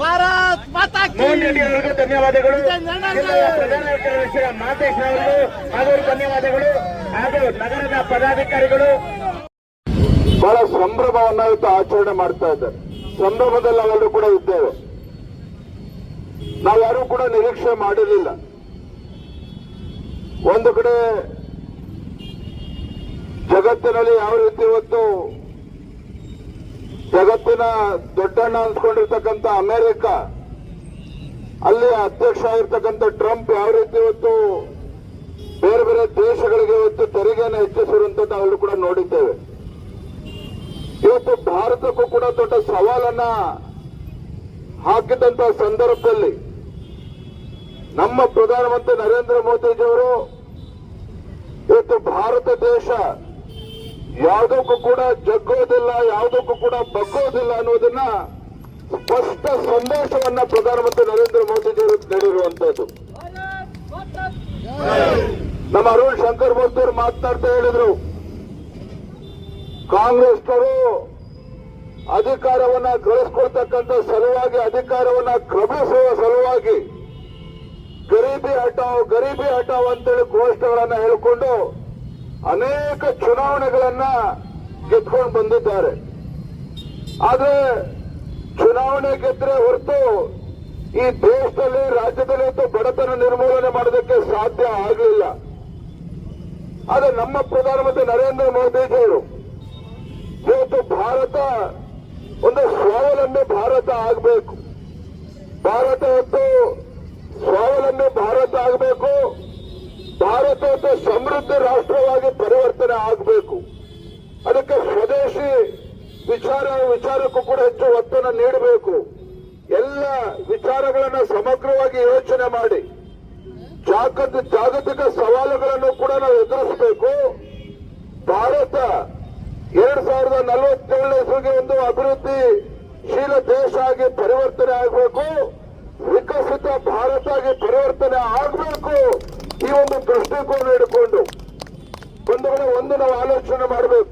ಭಾರತ್ ಮಾತಾ ಮೋಹನ್ ಧನ್ಯವಾದಗಳು. ವಿಜಯ ನಡಾಳ್ಕ. ಪ್ರಧಾನ ಕಾರ್ಯದರ್ಶಿ ಮಾತೇಶ್ ಅವರಿಗೂ ಹಾಗೂ ಧನ್ಯವಾದಗಳು. ಹಾಗೂ ನಗರದ ಪದಾಧಿಕಾರಿಗಳು ಬಹಳ ಸಂಭ್ರಮವನ್ನ ಇವತ್ತು ಆಚರಣೆ ಮಾಡ್ತಾ ಇದ್ದಾರೆ. ಸಂಭ್ರಮದಲ್ಲಿ ನಾವೆಲ್ಲರೂ ಕೂಡ ಇದ್ದೇವೆ. ನಾವ್ಯಾರೂ ಕೂಡ ನಿರೀಕ್ಷೆ ಮಾಡಿರಲಿಲ್ಲ. ಒಂದು ಕಡೆ ಜಗತ್ತಿನಲ್ಲಿ ಯಾವ ರೀತಿ ಇವತ್ತು ಜಗತ್ತಿನ ದೊಡ್ಡಣ್ಣ ಅನ್ಸ್ಕೊಂಡಿರ್ತಕ್ಕಂಥ ಅಮೆರಿಕ, ಅಲ್ಲಿ ಅಧ್ಯಕ್ಷ ಆಗಿರ್ತಕ್ಕಂಥ ಟ್ರಂಪ್ ಯಾವ ರೀತಿ ಇವತ್ತು ಬೇರೆ ಬೇರೆ ದೇಶಗಳಿಗೆ ಇವತ್ತು ತೆರಿಗೆಯನ್ನು ಹೆಚ್ಚಿಸಿರುವಂತದ್ದು ನಾವೆಲ್ಲರೂ ಕೂಡ ನೋಡಿದ್ದೇವೆ. ಇವತ್ತು ಭಾರತಕ್ಕೂ ಕೂಡ ದೊಡ್ಡ ಸವಾಲನ್ನ ಹಾಕಿದಂತ ಸಂದರ್ಭದಲ್ಲಿ ನಮ್ಮ ಪ್ರಧಾನಮಂತ್ರಿ ನರೇಂದ್ರ ಮೋದಿಜಿಯವರು ಇವತ್ತು ಭಾರತ ದೇಶ ಯಾವುದಕ್ಕೂ ಕೂಡ ಜಗ್ಗೋದಿಲ್ಲ, ಯಾವುದಕ್ಕೂ ಕೂಡ ಬಗ್ಗೋದಿಲ್ಲ ಅನ್ನೋದನ್ನ ಸ್ಪಷ್ಟ ಸಂದೇಶವನ್ನ ಪ್ರಧಾನಮಂತ್ರಿ ನರೇಂದ್ರ ಮೋದಿಜಿಯವರು ನೀಡಿರುವಂತದ್ದು. ನಮ್ಮ ಅರುಣ್ ಶಂಕರ್ ಮೂರ್ತಿ ಅವರು ಮಾತನಾಡ್ತಾ ಹೇಳಿದ್ರು, ಕಾಂಗ್ರೆಸ್ನವರು ಅಧಿಕಾರವನ್ನ ಗಳಿಸ್ಕೊಳ್ತಕ್ಕಂಥ ಸಲುವಾಗಿ, ಅಧಿಕಾರವನ್ನ ಕ್ರಮಿಸುವ ಸಲುವಾಗಿ ಗರೀಬಿ ಹಟಾವ್ ಗರೀಬಿ ಹಟಾವ್ ಅಂತೇಳಿ ಘೋಷಣೆಗಳನ್ನ ಹೇಳಿಕೊಂಡು ಅನೇಕ ಚುನಾವಣೆಗಳನ್ನ ಗೆದ್ಕೊಂಡು ಬಂದಿದ್ದಾರೆ. ಆದ್ರೆ ಚುನಾವಣೆ ಗೆದ್ರೆ ಹೊರತು ಈ ದೇಶದಲ್ಲಿ, ರಾಜ್ಯದಲ್ಲಿ ಅಂತೂ ಬಡತನ ನಿರ್ಮೂಲನೆ ಮಾಡೋದಕ್ಕೆ ಸಾಧ್ಯ ಆಗಲಿಲ್ಲ. ಆದ್ರೆ ನಮ್ಮ ಪ್ರಧಾನಮಂತ್ರಿ ನರೇಂದ್ರ ಮೋದಿಜಿಯವರು ಇವತ್ತು ಭಾರತ ಒಂದು ಸ್ವಾವಲಂಬಿ ಭಾರತ ಆಗಬೇಕು. ಭಾರತ ಇವತ್ತು ಸ್ವಾವಲಂಬಿ ಭಾರತ ಆಗಬೇಕು. ಭಾರತ ಇವತ್ತು ಸಮೃದ್ಧ ರಾಷ್ಟ್ರವಾಗಿ ವಿಚಾರಕ್ಕೂ ಕೂಡ ಹೆಚ್ಚು ಒತ್ತನ್ನು ನೀಡಬೇಕು. ಎಲ್ಲ ವಿಚಾರಗಳನ್ನ ಸಮಗ್ರವಾಗಿ ಯೋಚನೆ ಮಾಡಿ. ಜಾಗತಿಕ ಸವಾಲುಗಳನ್ನು ಕೂಡ ನಾವು ಎದುರಿಸಬೇಕು. ಭಾರತ ಎರಡ್ ಸಾವಿರದ ನಲವತ್ತೇಳನೇ ಇಸ್ವಿಗೆ ಒಂದು ಅಭಿವೃದ್ಧಿಶೀಲ ದೇಶ ಆಗಿ ಪರಿವರ್ತನೆ ಆಗಬೇಕು. ವಿಕಸಿತ ಭಾರತ ಆಗಿ ಪರಿವರ್ತನೆ ಆಗಬೇಕು. ಈ ಒಂದು ದೃಷ್ಟಿಕೋನ ಇಟ್ಕೊಂಡು ಒಂದು ಒಂದು ನಾವು ಆಲೋಚನೆ ಮಾಡಬೇಕು.